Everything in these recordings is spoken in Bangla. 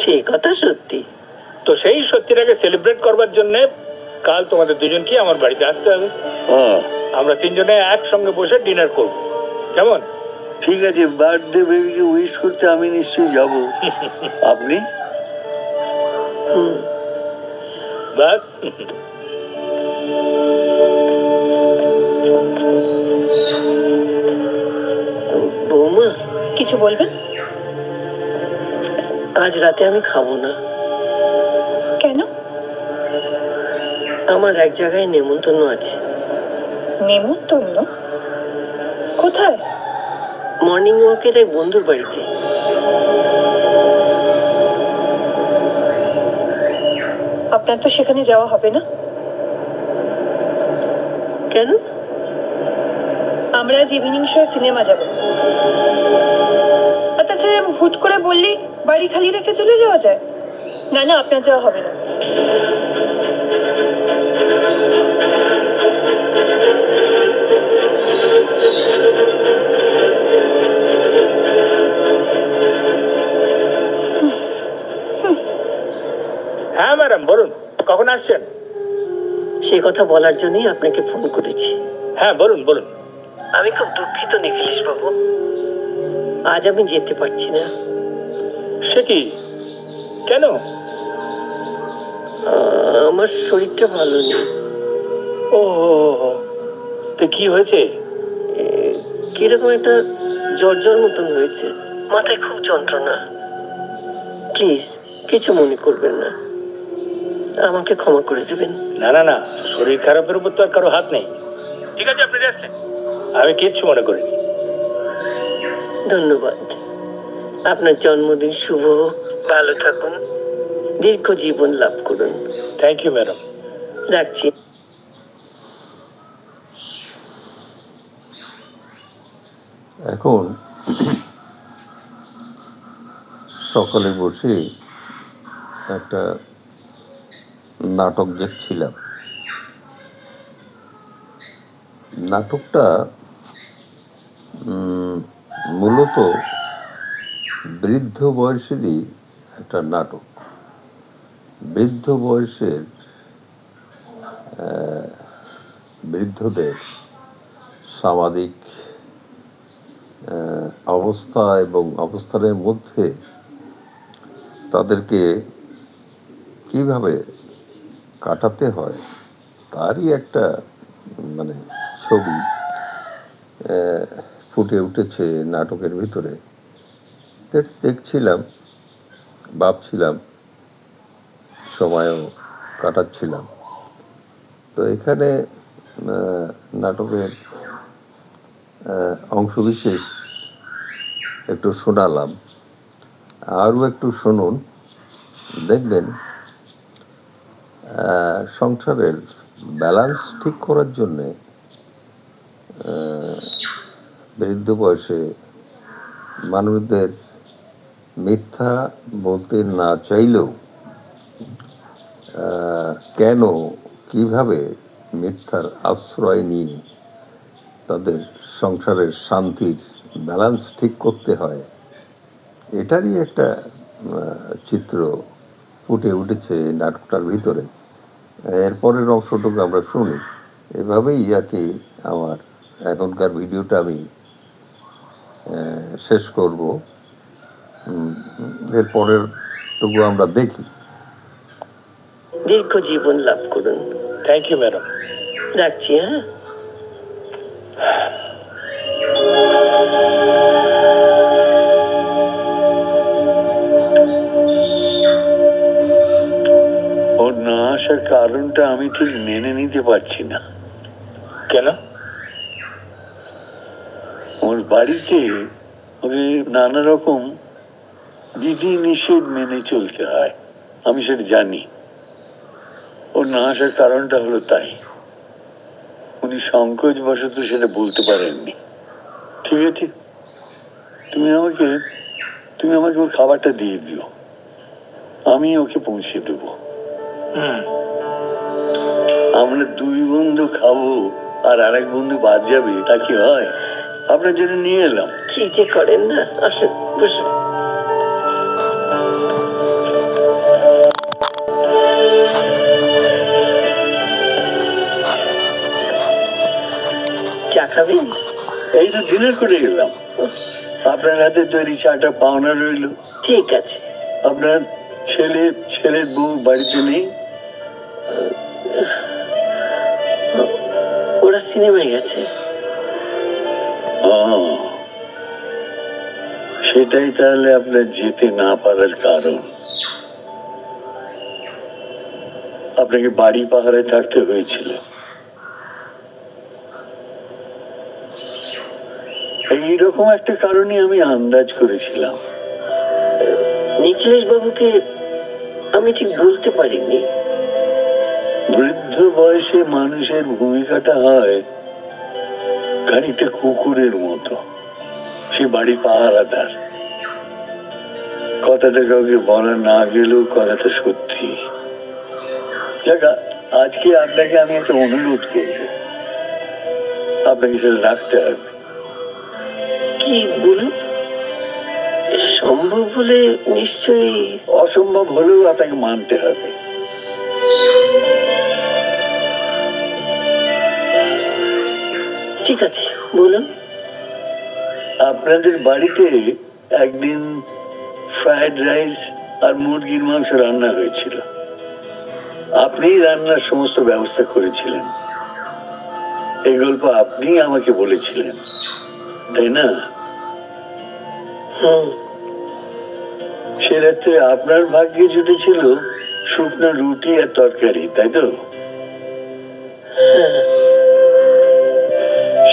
সে কথা সত্যি। তো সেই সত্যিটাকে সেলিব্রেট করবার জন্য কাল তোমাদের দুজনকে আমার বাড়িতে আসতে হবে। হ্যাঁ। আমরা তিনজনে একসঙ্গে বসে ডিনার করব। কেমন? ঠিক আছে বার্থডে বেবিকে উইশ করতে আমি নিশ্চয়ই যাব। আপনি? বাস বৌমা কিছু বলবেন? আজ রাতে আমি খাব না। কেন? আমার এক জায়গায় নেমন্তন্ন আছে। নেমন্তন্ন? কোথায়? মর্নিং ওয়াকের এক বন্ধুর বাড়িতে। আপনার তো সেখানে যাওয়া হবে না। কেন? আমরা আজ ইভিনিং শো সিনেমা যাব। হুট করে বললেই বাড়ি খালি রেখে চলে যাওয়া যায়? না না আপনার যাওয়া হবে না। হ্যাঁ ম্যাডাম বলুন কখন আসছেন? সে কথা বলার জন্যই আপনাকে ফোন করেছি। হ্যাঁ বলুন বলুন। আমি খুব দুঃখিত নিখিলেশ বাবু। আজ আমি যেতে পারছি না। সে কি? কেন? আহ, আমার শরীরটা ভালো নেই। ও তো কি হয়েছে? এ, কীরকম একটা জ্বর জ্বর মতন হয়েছে। মাথায় খুব যন্ত্রণা। প্লিজ কিছু মনে করবেন না। আমাকে ক্ষমা করে দেবেন। না না না শরীর খারাপের উপর তো আর কারও হাত নেই। ঠিক আছে আপনি। আমি কিচ্ছু মনে করিনি। ধন্যবাদ। আপনার জন্মদিন শুভ হোক। ভালো থাকুন দীর্ঘ জীবন লাভ করুন। থ্যাংক ইউ ম্যাডাম রাখছি। এখন সকালে বসে একটা নাটক দেখছিলাম। নাটকটা মূলত বৃদ্ধ বয়সেরই একটা নাটক। বৃদ্ধ বয়সের বৃদ্ধদের সামাজিক অবস্থা এবং অবস্থানের মধ্যে তাদেরকে কীভাবে কাটাতে হয়, তারই একটা মানে ছবি। ফুটে উঠেছে নাটকের ভিতরে। দেখছিলাম, ভাবছিলাম, সময়ও কাটাচ্ছিলাম। তো এখানে নাটকের অংশবিশেষ একটু শোনালাম। আরও একটু শুনুন। দেখবেন সংসারের ব্যালেন্স ঠিক করার জন্যে বৃদ্ধ বয়সে মানুষদের মিথ্যা বলতে না চাইলেও কেন, কীভাবে মিথ্যার আশ্রয় নিয়ে তাদের সংসারের শান্তির ব্যালেন্স ঠিক করতে হয়, এটারই একটা চিত্র ফুটে উঠেছে নাটকটার ভিতরে। এরপরের অংশটুকু আমরা শুনি। এভাবেই আর কি আমার এখনকার ভিডিওটা আমি শেষ করব। এরপরের টুকু আমরা দেখি। দীর্ঘ জীবন লাভ করুন। থ্যাংক ইউ ম্যাডাম রাখছি হ্যাঁ? না আসার কারণটা আমি ঠিক মেনে নিতে পারছি না। কেন? বাড়িতে ওকে নানা রকম বিধি নিষেধ মেনে চলতে হয়। আমি সেটা জানি। ওর না আসার কারণটা হলো তাই। উনি সংকোচ বশত সেটা বলতে পারেননি। ঠিক আছে? তুমি আমাকে তুমি আমাকে ওর খাবারটা দিয়ে দিও। আমি ওকে পৌঁছে দেবো। আমরা দুই বন্ধু খাব আর আরেক বন্ধু বাদ যাবে তা কি হয়? আপনার জন্য নিয়ে এলাম। কি যে করেন না আসুন বসুন। চা খাবেন? এই তো ডিনার করে গেলাম আপনার হাতে তৈরি চাটা পাওনা রইল। ঠিক আছে। আপনার ছেলে ছেলের বউ বাড়িতে নেই? ওরা সিনেমায় গেছে। সেটাই তাহলে আপনার যেতে না পারার কারণ। আপনাকে বাড়ি পাহাড়ে থাকতে হয়েছিল। এইরকম একটা কারণে আমি আন্দাজ করেছিলাম। নিখিলেশ বাবুকে আমি ঠিক বলতে পারিনি। বৃদ্ধ বয়সে মানুষের ভূমিকাটা হয় খানিকটা কুকুরের মতো। সে বাড়ি পাহারাদার। কথাটা কাউকে বলা না গেলেও কথাটা সত্যি। আজকে আপনাকে আমি একটা অনুরোধ করব। আপনাকে সেটা রাখতে হবে। কি বলুন? সম্ভব হলে নিশ্চয়ই অসম্ভব হলেও আপনাকে মানতে হবে। ঠিক আছে। বলুন আপনাদের বাড়িতে একদিন ফ্রাইড রাইস আর মুরগির মাংস রান্না হয়েছিল। আপনিই রান্নার সমস্ত ব্যবস্থা করেছিলেন। এই গল্প আপনি আমাকে বলেছিলেন তাই না? সে রাত্রে আপনার ভাগ্যে জুটেছিল শুকনো রুটি আর তরকারি তাই তো?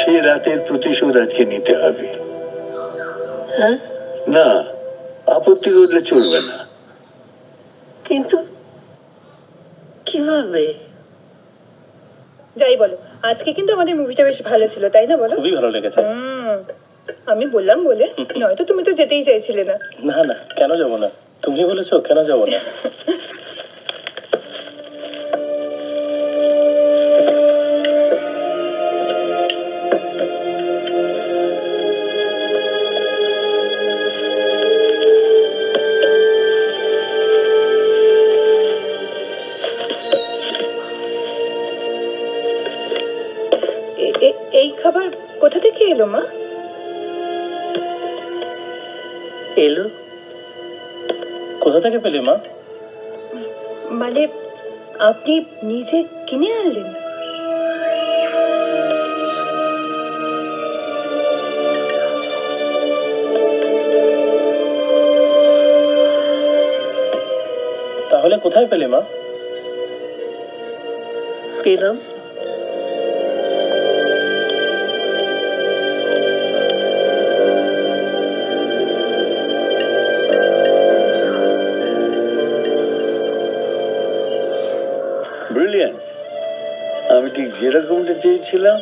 সে রাতের প্রতিশোধ আজকে নিতে হবে। হ্যাঁ? না আপত্তি করলে চলবে না। কিন্তু কীভাবে? যাই বলো আজকে কিন্তু আমাদের মুভিটা বেশ ভালো ছিল তাই না বলো? খুবই ভালো লেগেছে। হুম, আমি বললাম বলে নয়তো তুমি তো যেতেই চাইছিলে না। না না কেন যাব না? তুমি বলেছ কেন যাব না? খাবার কোথা থেকে এলো মা? এলো? কোথা থেকে পেলে মা? মানে আপনি নিজে কিনে আনলেন? তাহলে কোথায় পেলে মা? পেলাম। যেরকমটা চেয়েছিলাম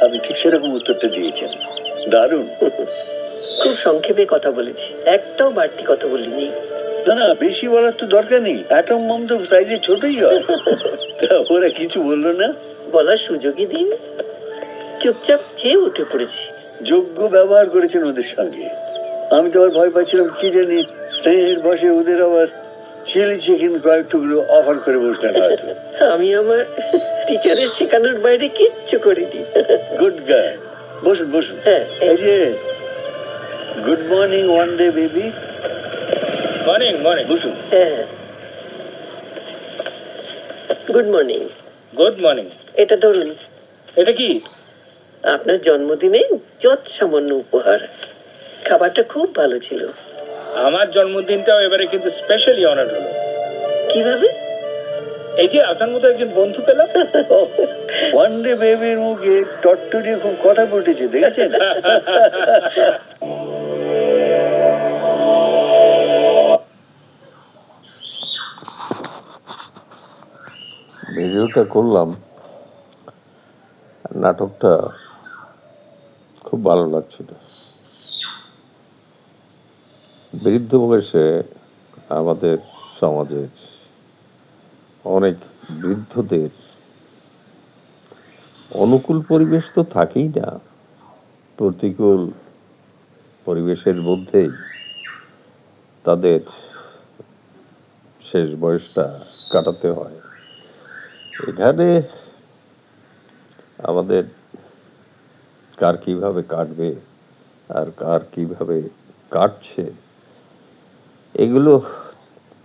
আপনি ঠিক সেরকম উত্তরটা দিয়েছেন। দারুণ। খুব সংক্ষেপে কথা বলেছি। একটাও বাড়তি কথা বলিনি। না না বেশি বলার তো দরকার নেই। অ্যাটম বম তো সাইজে ছোটই হয়। ওরা কিছু বলল না? বলার সুযোগই দিন চুপচাপ খেয়ে উঠে পড়েছি। যোগ্য ব্যবহার করেছেন ওদের সঙ্গে। আমি তো আবার ভয় পাচ্ছিলাম কি জানি স্নেহের বসে ওদের আবার চিলি চিকেন কয়েক টুকরো অফার করে বসলেন হয়তো আমি আমার টিচারের শেখানোর বাইরে কিচ্ছু করিনি। গুড গায় বসুন বসুন। হ্যাঁ এই যে good morning one day baby morning morning বসুন। হ্যাঁ। গুড মর্নিং গুড মর্নিং এটা ধরুন। এটা কি? আপনার জন্মদিনে যত সামান্য উপহার। খাবারটা খুব ভালো ছিল। আমার জন্মদিনটাও এবারে কিন্তু স্পেশালি অনার হলো। কীভাবে? এই যে আপনার মতো একজন বন্ধু পেলাম। ওয়ান ডে বেবির মুখে টট্টুরি খুব কথা ফুটেছে দেখেছেন? ভিডিওটা করলাম। নাটকটা খুব ভালো লাগছিল। বৃদ্ধ বয়সে আমাদের সমাজের অনেক বৃদ্ধদের অনুকূল পরিবেশ তো থাকেই না। প্রতিকূল পরিবেশের মধ্যেই তাদের শেষ বয়সটা কাটাতে হয়। এখানে আমাদের কার কীভাবে কাটবে আর কার কীভাবে কাটছে এগুলো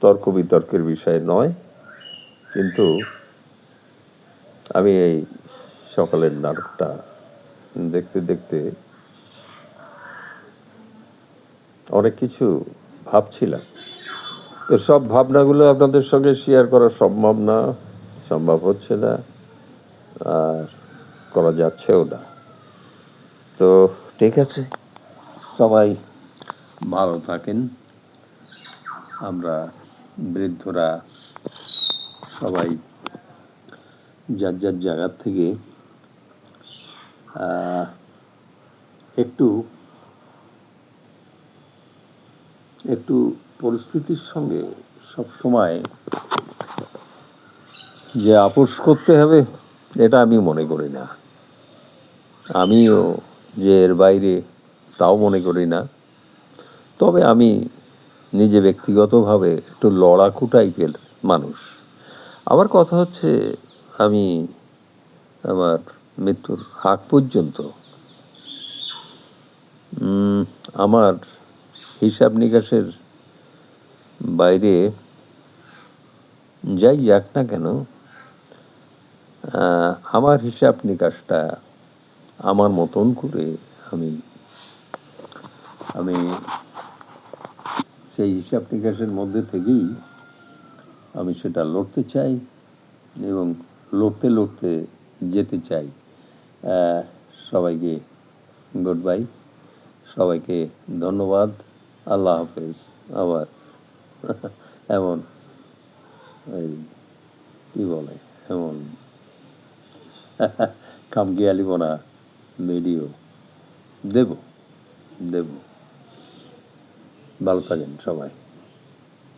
তর্ক বিতর্কের বিষয় নয়, কিন্তু আমি এই সকালের নাটকটা দেখতে দেখতে অনেক কিছু ভাবছিলাম। তো সব ভাবনাগুলো আপনাদের সঙ্গে শেয়ার করা সম্ভব না, সম্ভব হচ্ছে না, আর করা যাচ্ছেও না। তো ঠিক আছে, সবাই ভালো থাকেন। আমরা বৃদ্ধরা সবাই যার যার জায়গার থেকে একটু একটু পরিস্থিতির সঙ্গে সব সময় যে আপোষ করতে হবে, এটা আমি মনে করি না। আমিও যে এর বাইরে তাও মনে করি না। তবে আমি নিজে ব্যক্তিগতভাবে একটু লড়াকু টাইপের মানুষ। আমার কথা হচ্ছে, আমি আমার মৃত্যুর আগ পর্যন্ত আমার হিসাব নিকাশের বাইরে যাই যাক না কেন আমার হিসাব নিকাশটা আমার মতন করে আমি আমি সেই হিসাব নিকাশের মধ্যে থেকেই আমি সেটা লড়তে চাই এবং লড়তে লড়তে যেতে চাই। সবাইকে গুড বাই সবাইকে ধন্যবাদ। আল্লাহ হাফেজ। আবার এমন এই কি বলে, এমন খামখেয়ালি বোনা ভিডিও দেব দেব। ভালো থাকেন সবাই।